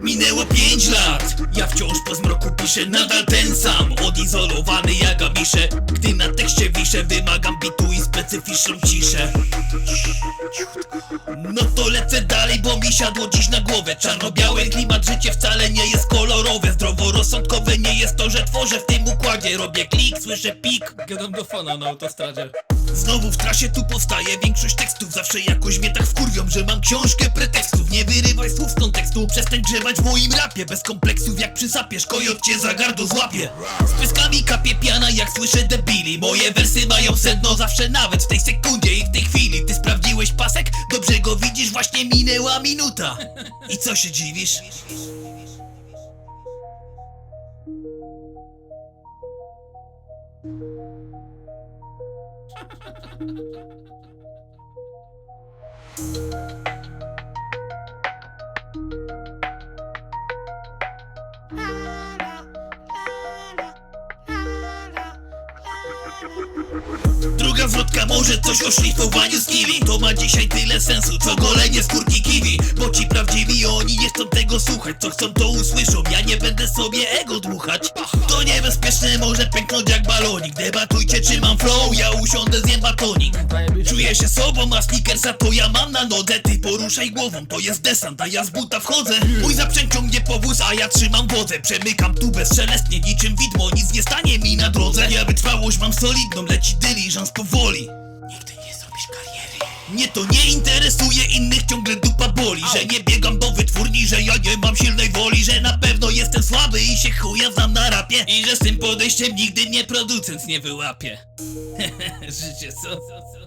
Minęło pięć lat. Ja wciąż po zmroku piszę nadal ten sam. Odizolowany jak amisze Gdy na tekście wiszę Wymagam bitu i specyficzną ciszę. No to lecę dalej, bo mi siadło dziś na głowę. Czarno-biały klimat, życie wcale nie jest kolorowe. Zdroworozsądkowe nie jest to, że tworzę w tym układzie. Robię klik, słyszę pik. Gadam do fana na autostradzie. Znowu w trasie tu powstaje większość tekstów. Zawsze jakoś mnie tak wkurwią, że mam książkę pretekstów. Nie wyrywaj słów z kontekstu Przestań grzewać w moim rapie. Bez kompleksów jak przysapiesz, kojot cię za gardło złapie. Z pyskami kapie piana jak słyszę debili. Moje wersy mają sedno zawsze nawet w tej sekundzie i w tej chwili. Ty sprawdziłeś pasek? Dobrze go widzisz, właśnie minęła minuta. I co się dziwisz? Druga zwrotka może coś o szlifowaniu skilli To ma dzisiaj tyle sensu, co golenie skórki kiwi. Bo ci prawdziwi oni nie chcą tego słuchać Co chcą to usłyszą, ja nie będę sobie ego dmuchać. To niebezpieczne, może pęknąć jak balonik Debatujcie czy mam flow, ja usiądę zjem batonik. Czuję się sobą, a sneakersa to ja mam na nodze. Ty poruszaj głową, to jest desant, a ja z buta wchodzę. Mój zaprzęg ciągnie powóz, a ja trzymam wodę Przemykam tu bezszelestnie, niczym widmo, nic nie stanie mi na drodze. Ja wytrwałość mam solidną, leci dyliżans powoli. Nigdy nie zrobisz kariery. Mnie to nie interesuje, innych ciągle dupa boli Że nie biegam do wytwórni, że ja nie mam silnej słaby i się chuja znam na rapie I że z tym podejściem nigdy mnie producent nie wyłapie Życie co? co, co?